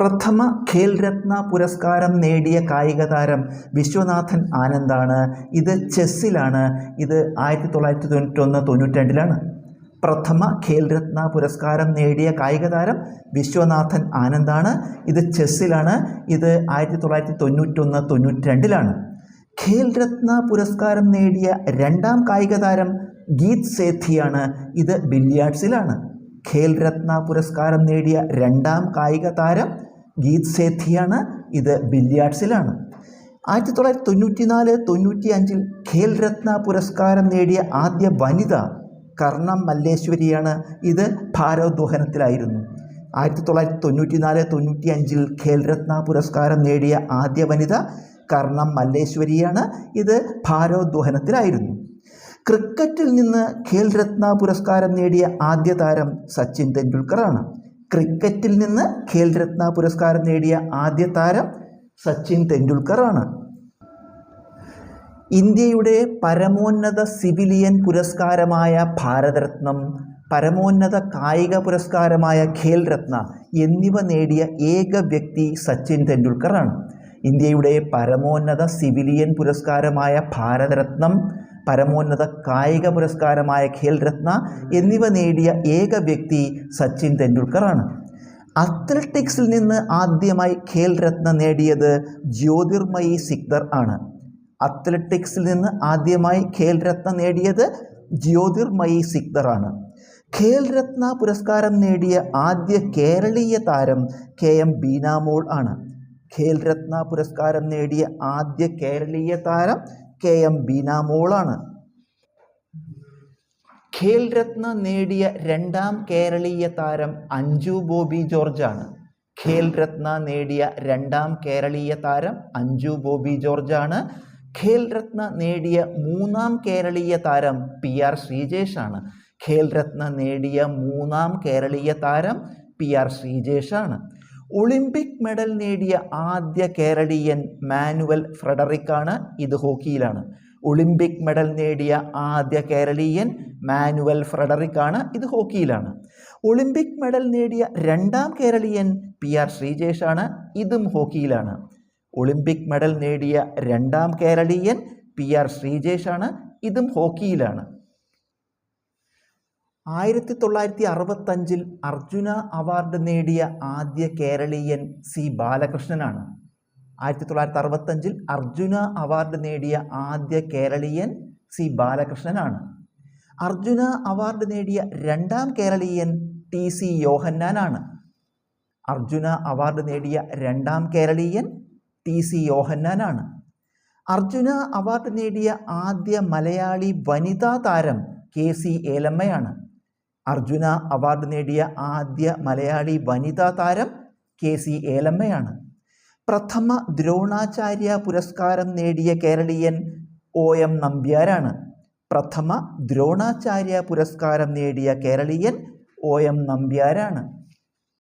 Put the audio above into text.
പ്രഥമ ഖേൽ രത്ന പുരസ്കാരം നേടിയ കായിക താരം വിശ്വനാഥൻ ആനന്ദാണ്. ഇത് ചെസ്സിലാണ്. ഇത് ആയിരത്തി തൊള്ളായിരത്തി തൊണ്ണൂറ്റൊന്ന് തൊണ്ണൂറ്റിരണ്ടിലാണ്. പ്രഥമ ഖേൽ രത്ന പുരസ്കാരം നേടിയ കായിക താരം വിശ്വനാഥൻ ആനന്ദാണ്. ഇത് ചെസ്സിലാണ്. ഇത് ആയിരത്തി തൊള്ളായിരത്തി തൊണ്ണൂറ്റൊന്ന് തൊണ്ണൂറ്റിരണ്ടിലാണ്. ഖേൽ രത്ന പുരസ്കാരം നേടിയ രണ്ടാം കായിക താരം ഗീത് സേഥിയാണ്. ഇത് ബില്ലിയാർഡ്സിലാണ് ഖേൽ രത്ന പുരസ്കാരം നേടിയ രണ്ടാം കായിക താരം ഗീത് സേഥിയാണ്. ഇത് ബില്ല്യാർഡ്സിലാണ് ആയിരത്തി തൊള്ളായിരത്തി തൊണ്ണൂറ്റി നാല് തൊണ്ണൂറ്റി അഞ്ചിൽ ഖേൽ രത്ന പുരസ്കാരം നേടിയ ആദ്യ വനിത കർണം മല്ലേശ്വരിയാണ്. ഇത് ഭാരോദ്വഹനത്തിലായിരുന്നു. ആയിരത്തി തൊള്ളായിരത്തി തൊണ്ണൂറ്റി നാല് തൊണ്ണൂറ്റി അഞ്ചിൽ ഖേൽ രത്ന പുരസ്കാരം നേടിയ ആദ്യ വനിത കർണം മല്ലേശ്വരിയാണ്. ഇത് ഭാരോദ്വഹനത്തിലായിരുന്നു. ക്രിക്കറ്റിൽ നിന്ന് ഖേൽ രത്ന പുരസ്കാരം നേടിയ ആദ്യ താരം സച്ചിൻ തെണ്ടുൽക്കറാണ് ക്രിക്കറ്റിൽ നിന്ന് ഖേൽ രത്ന പുരസ്കാരം നേടിയ ആദ്യ താരം സച്ചിൻ തെണ്ടുൽക്കറാണ് ഇന്ത്യയുടെ പരമോന്നത സിവിലിയൻ പുരസ്കാരമായ ഭാരതരത്നം പരമോന്നത കായിക പുരസ്കാരമായ ഖേൽ രത്ന എന്നിവ നേടിയ ഏക വ്യക്തി സച്ചിൻ തെണ്ടുൽക്കറാണ് ഇന്ത്യയുടെ പരമോന്നത സിവിലിയൻ പുരസ്കാരമായ ഭാരതരത്നം പരമോന്നത കായിക പുരസ്കാരമായ ഖേൽ രത്ന എന്നിവ നേടിയ ഏക വ്യക്തി സച്ചിൻ തെണ്ടുൽക്കറാണ്. അത്ലറ്റിക്സിൽ നിന്ന് ആദ്യമായി ഖേൽ രത്ന നേടിയത് ജ്യോതിർമയി സിക്ദർ ആണ്. അത്ലറ്റിക്സിൽ നിന്ന് ആദ്യമായി ഖേൽ രത്ന നേടിയത് ജ്യോതിർമയി സിക്ദർ ആണ്. ഖേൽ രത്ന പുരസ്കാരം നേടിയ ആദ്യ കേരളീയ താരം കെ എം ബീനാമോൾ ആണ്. ഖേൽ രത്ന പുരസ്കാരം നേടിയ ആദ്യ കേരളീയ താരം കെ എം ബീനാമോളാണ്. ഖേൽ രത്ന നേടിയ രണ്ടാം കേരളീയ താരം അഞ്ജു ബോബി ജോർജാണ്. ഖേൽ രത്ന നേടിയ രണ്ടാം കേരളീയ താരം അഞ്ജു ബോബി ജോർജാണ്. ഖേൽ രത്ന നേടിയ മൂന്നാം കേരളീയ താരം പി ആർ ശ്രീജേഷാണ്. ഖേൽ രത്ന നേടിയ മൂന്നാം കേരളീയ താരം പി ആർ ശ്രീജേഷാണ്. ഒളിമ്പിക് മെഡൽ നേടിയ ആദ്യ കേരളീയൻ മാനുവൽ ഫ്രെഡറിക്കാണ് ഇത് ഹോക്കിയിലാണ്. ഒളിമ്പിക് മെഡൽ നേടിയ ആദ്യ കേരളീയൻ മാനുവൽ ഫ്രെഡറിക്കാണ് ഇത് ഹോക്കിയിലാണ്. ഒളിമ്പിക് മെഡൽ നേടിയ രണ്ടാം കേരളീയൻ പി ആർ ശ്രീജേഷാണ് ഇതും ഹോക്കിയിലാണ്. ഒളിമ്പിക് മെഡൽ നേടിയ രണ്ടാം കേരളീയൻ പി ആർ ശ്രീജേഷാണ് ഇതും ഹോക്കിയിലാണ്. ആയിരത്തി തൊള്ളായിരത്തി അറുപത്തഞ്ചിൽ അർജുന അവാർഡ് നേടിയ ആദ്യ കേരളീയൻ സി ബാലകൃഷ്ണനാണ്. ആയിരത്തി തൊള്ളായിരത്തി അറുപത്തഞ്ചിൽ അർജുന അവാർഡ് നേടിയ ആദ്യ കേരളീയൻ സി ബാലകൃഷ്ണനാണ്. അർജുന അവാർഡ് നേടിയ രണ്ടാം കേരളീയൻ ടി സി യോഹന്നാനാണ്. അർജുന അവാർഡ് നേടിയ രണ്ടാം കേരളീയൻ ടി സി യോഹന്നാനാണ്. അർജുന അവാർഡ് നേടിയ ആദ്യ മലയാളി വനിതാ താരം കെ സി ഏലമ്മയാണ്. അർജുന അവാർഡ് നേടിയ ആദ്യ മലയാളി വനിതാ താരം കെ സി ഏലമ്മയാണ്. പ്രഥമ ദ്രോണാചാര്യ പുരസ്കാരം നേടിയ കേരളീയൻ ഒ എം നമ്പ്യാരാണ്. പ്രഥമ ദ്രോണാചാര്യ പുരസ്കാരം നേടിയ കേരളീയൻ ഒ എം നമ്പ്യാരാണ്.